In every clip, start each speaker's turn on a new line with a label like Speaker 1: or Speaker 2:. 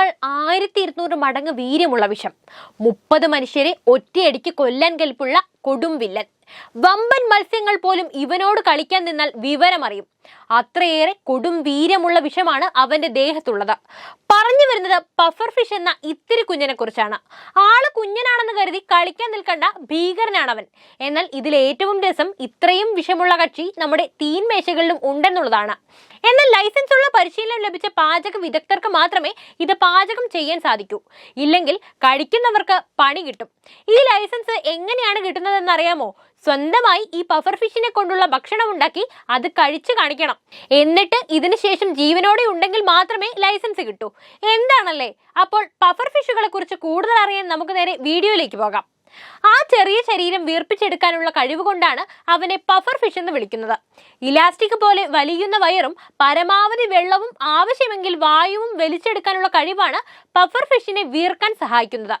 Speaker 1: ശരീരത്തിനേക്കാൾ ആയിരത്തി ഇരുന്നൂറ് മടങ്ങ് വീര്യമുള്ള വിഷം. മുപ്പത് മനുഷ്യരെ ഒറ്റയടിക്ക് കൊല്ലാൻ കെൽപ്പുള്ള കൊടും വില്ലൻ. വമ്പൻ മത്സ്യങ്ങൾ പോലും ഇവനോട് കളിക്കാൻ നിന്നാൽ വിവരമറിയും. അത്രയേറെ കൊടും വീര്യമുള്ള വിഷമാണ് അവന്റെ ദേഹത്തുള്ളത്. പറഞ്ഞു വരുന്നത് പഫർ ഫിഷ് എന്ന ഇത്തിരി കുഞ്ഞിനെ കുറിച്ചാണ്. ആൾ കുഞ്ഞനാണെന്ന് കരുതി കളിക്കാൻ നിൽക്കേണ്ട ഭീകരനാണ് അവൻ എന്നാൽ ഇതിൽ ഏറ്റവും രസം ഇത്രയും വിഷമുള്ള കക്ഷി നമ്മുടെ തീൻമേശകളിലും ഉണ്ടെന്നുള്ളതാണ്. എന്നാൽ ലൈസൻസ് ഉള്ള പരിശീലനം ലഭിച്ച പാചക വിദഗ്ധർക്ക് മാത്രമേ ഇത് പാചകം ചെയ്യാൻ സാധിക്കൂ. ഇല്ലെങ്കിൽ കഴിക്കുന്നവർക്ക് പണി കിട്ടും. ഈ ലൈസൻസ് എങ്ങനെയാണ് കിട്ടുന്നതെന്ന് അറിയാമോ? സ്വന്തമായി ഈ പഫർ ഫിഷിനെ കൊണ്ടുള്ള ഭക്ഷണം ഉണ്ടാക്കി അത് കഴിച്ചു കാണിക്കണം. എന്നിട്ട് ഇതിനു ശേഷം ജീവനോടെ ഉണ്ടെങ്കിൽ മാത്രമേ ലൈസൻസ് കിട്ടൂ. എന്താണല്ലേ? അപ്പോൾ പഫർ ഫിഷുകളെ കുറിച്ച് കൂടുതൽ അറിയാൻ നമുക്ക് നേരെ വീഡിയോയിലേക്ക് പോകാം. ആ ചെറിയ ശരീരം വീർപ്പിച്ചെടുക്കാനുള്ള കഴിവ് കൊണ്ടാണ് അവനെ പഫർ ഫിഷ് എന്ന് വിളിക്കുന്നത്. ഇലാസ്റ്റിക് പോലെ വലിയുന്ന വയറും പരമാവധി വെള്ളവും ആവശ്യമെങ്കിൽ വായുവും വലിച്ചെടുക്കാനുള്ള കഴിവാണ് പഫർ ഫിഷിനെ വീർക്കാൻ സഹായിക്കുന്നത്.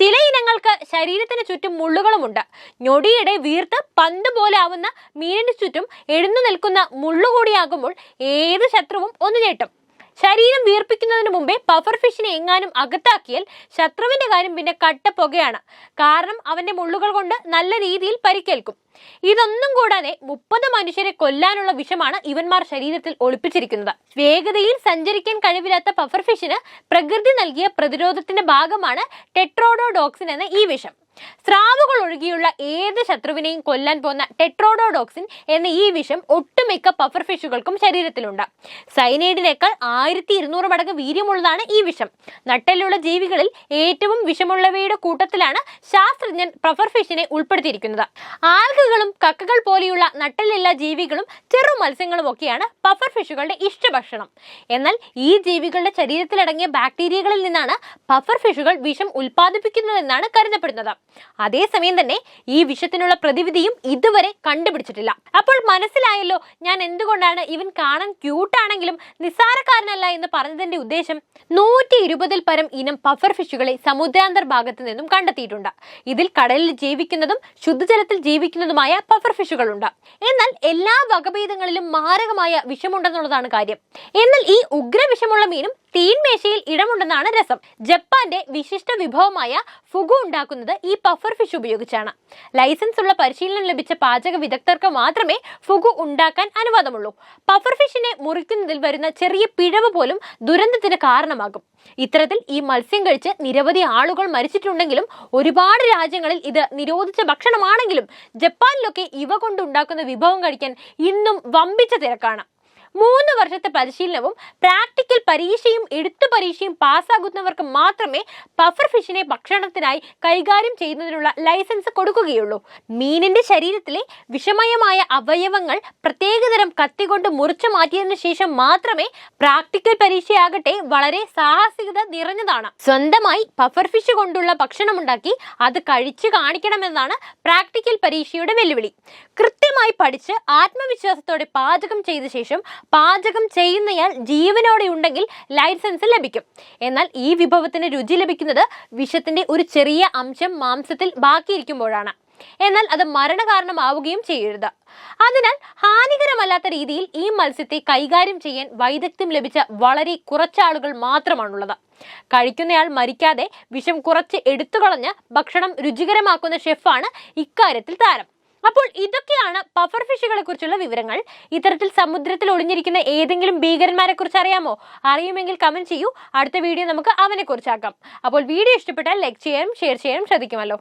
Speaker 1: ചില ഇനങ്ങൾക്ക് ശരീരത്തിന് ചുറ്റും മുള്ളുകളുമുണ്ട്. ഞൊടിയുടെ വീർത്ത് പന്ത് പോലെ ആവുന്ന മീനിന് ചുറ്റും എഴുന്നു നിൽക്കുന്ന മുള്ളുകൂടിയാകുമ്പോൾ ഏത് ശത്രുവും ഒന്ന് ഞെട്ടും. ശരീരം വീർപ്പിക്കുന്നതിന് മുമ്പേ പഫർ ഫിഷിനെ എങ്ങാനും അകത്താക്കിയാൽ ശത്രുവിന്റെ കാര്യം പിന്നെ കട്ടപ്പുകയാണ് കാരണം അവന്റെ മുള്ളുകൾ കൊണ്ട് നല്ല രീതിയിൽ പരിക്കേൽക്കും. ഇതൊന്നും കൂടാതെ മുപ്പത് മനുഷ്യരെ കൊല്ലാനുള്ള വിഷമാണ് ഇവന്മാർ ശരീരത്തിൽ ഒളിപ്പിച്ചിരിക്കുന്നത്. വേഗതയിൽ സഞ്ചരിക്കാൻ കഴിവില്ലാത്ത പഫർ ഫിഷിന് പ്രകൃതി നൽകിയ പ്രതിരോധത്തിന്റെ ഭാഗമാണ് ടെട്രോഡോഡോക്സിൻ എന്ന ഈ വിഷം. സ്രാവുകൾ ഒഴുകിയുള്ള ഏത് ശത്രുവിനെയും കൊല്ലാൻ പോകുന്ന ടെട്രോഡോഡോക്സിൻ എന്ന ഈ വിഷം ഒട്ടുമിക്ക പഫർ ഫിഷുകൾക്കും ശരീരത്തിലുണ്ട്. സൈനൈഡിനേക്കാൾ ആയിരത്തി ഇരുന്നൂറ് മടങ്ങ് വീര്യമുള്ളതാണ് ഈ വിഷം. നട്ടലുള്ള ജീവികളിൽ ഏറ്റവും വിഷമുള്ളവയുടെ കൂട്ടത്തിലാണ് ശാസ്ത്രജ്ഞൻ പഫർ ഫിഷിനെ ഉൾപ്പെടുത്തിയിരിക്കുന്നത്. ആൽഗകളും കക്കകൾ പോലെയുള്ള നട്ടലുള്ള ജീവികളും ചെറു മത്സ്യങ്ങളും ഒക്കെയാണ് പഫർ ഫിഷുകളുടെ ഇഷ്ടഭക്ഷണം. എന്നാൽ ഈ ജീവികളുടെ ശരീരത്തിലടങ്ങിയ ബാക്ടീരിയകളിൽ നിന്നാണ് പഫർ ഫിഷുകൾ വിഷം ഉൽപ്പാദിപ്പിക്കുന്നതെന്നാണ് കരുതപ്പെടുന്നത്. അതേസമയം തന്നെ ഈ വിഷത്തിനുള്ള പ്രതിവിധിയും ഇതുവരെ കണ്ടുപിടിച്ചിട്ടില്ല. അപ്പോൾ മനസ്സിലായല്ലോ ഞാൻ എന്തുകൊണ്ടാണ് ഇവൻ കാണാൻ ക്യൂട്ടാണെങ്കിലും നിസ്സാരക്കാരനല്ല എന്ന് പറഞ്ഞതിന്റെ ഉദ്ദേശം? നൂറ്റി ഇരുപതിൽ പരം ഇനം പഫർ ഫിഷുകളെ സമുദ്രാന്തർ ഭാഗത്ത് നിന്നും കണ്ടെത്തിയിട്ടുണ്ട്. ഇതിൽ കടലിൽ ജീവിക്കുന്നതും ശുദ്ധജലത്തിൽ ജീവിക്കുന്നതുമായ പഫർ ഫിഷുകളുണ്ട് എന്നാൽ എല്ലാ വകഭേദങ്ങളിലും മാരകമായ വിഷമുണ്ടെന്നുള്ളതാണ് കാര്യം. എന്നാൽ ഈ ഉഗ്ര വിഷമുള്ള മീനും തീൻമേശയിൽ ഇടമുണ്ടെന്നാണ് രസം. ജപ്പാന്റെ വിശിഷ്ട വിഭവമായ ഫുഗു ഉണ്ടാക്കുന്നത് ഈ പഫർ ഫിഷ് ഉപയോഗിച്ചാണ്. ലൈസൻസ് ഉള്ള പരിശീലനം ലഭിച്ച പാചക വിദഗ്ധർക്ക് മാത്രമേ ഫുഗു ഉണ്ടാക്കാൻ അനുവാദമുള്ളൂ. പഫർ ഫിഷിനെ മുറിക്കുന്നതിൽ വരുന്ന ചെറിയ പിഴവ് പോലും ദുരന്തത്തിന് കാരണമാകും. ഇത്തരത്തിൽ ഈ മത്സ്യം കഴിച്ച് നിരവധി ആളുകൾ മരിച്ചിട്ടുണ്ടെങ്കിലും ഒരുപാട് രാജ്യങ്ങളിൽ ഇത് നിരോധിച്ച ഭക്ഷണമാണെങ്കിലും ജപ്പാനിലൊക്കെ ഇവ കൊണ്ടുണ്ടാക്കുന്ന വിഭവം കഴിക്കാൻ ഇന്നും വമ്പിച്ച തിരക്കാണ്. മൂന്ന് വർഷത്തെ പരിശീലനവും പ്രാക്ടിക്കൽ പരീക്ഷയും എഴുത്തു പരീക്ഷയും പാസ്സാകുന്നവർക്ക് മാത്രമേ പഫർ ഫിഷിനെ ഭക്ഷണത്തിനായി കൈകാര്യം ചെയ്യുന്നതിനുള്ള ലൈസൻസ് കൊടുക്കുകയുള്ളൂ. മീനിന്റെ ശരീരത്തിലെ വിഷമയമായ അവയവങ്ങൾ പ്രത്യേകതരം കത്തികൊണ്ട് മുറിച്ചു മാറ്റിയതിനു ശേഷം മാത്രമേ പ്രാക്ടിക്കൽ പരീക്ഷയാകട്ടെ വളരെ സാഹസികത നിറഞ്ഞതാണ്. സ്വന്തമായി പഫർ ഫിഷ് കൊണ്ടുള്ള ഭക്ഷണമുണ്ടാക്കി അത് കഴിച്ചു കാണിക്കണമെന്നാണ് പ്രാക്ടിക്കൽ പരീക്ഷയുടെ വെല്ലുവിളി. കൃത്യമായി പഠിച്ച് ആത്മവിശ്വാസത്തോടെ പാചകം ചെയ്ത ശേഷം പാചകം ചെയ്യുന്നയാൾ ജീവനോടെ ഉണ്ടെങ്കിൽ ലൈസൻസ് ലഭിക്കും. എന്നാൽ ഈ വിഭവത്തിന് രുചി ലഭിക്കുന്നത് വിഷത്തിന്റെ ഒരു ചെറിയ അംശം മാംസത്തിൽ ബാക്കിയിരിക്കുമ്പോഴാണ്. എന്നാൽ അത് മരണകാരണമാവുകയും ചെയ്യരുത്. അതിനാൽ ഹാനികരമല്ലാത്ത രീതിയിൽ ഈ മത്സ്യത്തെ കൈകാര്യം ചെയ്യാൻ വൈദഗ്ധ്യം ലഭിച്ച വളരെ കുറച്ചാളുകൾ മാത്രമാണുള്ളത്. കഴിക്കുന്നയാൾ മരിക്കാതെ വിഷം കുറച്ച് എടുത്തുകളഞ്ഞ് ഭക്ഷണം രുചികരമാക്കുന്ന ഷെഫാണ് ഇക്കാര്യത്തിൽ താരം. അപ്പോൾ ഇതൊക്കെയാണ് പഫർ ഫിഷുകളെ കുറിച്ചുള്ള വിവരങ്ങൾ. ഇത്തരത്തിൽ സമുദ്രത്തിൽ ഒളിഞ്ഞിരിക്കുന്ന ഏതെങ്കിലും ഭീകരന്മാരെ കുറിച്ച് അറിയാമോ? അറിയുമെങ്കിൽ കമന്റ് ചെയ്യൂ. അടുത്ത വീഡിയോ നമുക്ക് അവനെ കുറിച്ചാക്കാം അപ്പോൾ വീഡിയോ ഇഷ്ടപ്പെട്ടാൽ ലൈക്ക് ചെയ്യാനും ഷെയർ ചെയ്യാനും ശ്രദ്ധിക്കുമല്ലോ.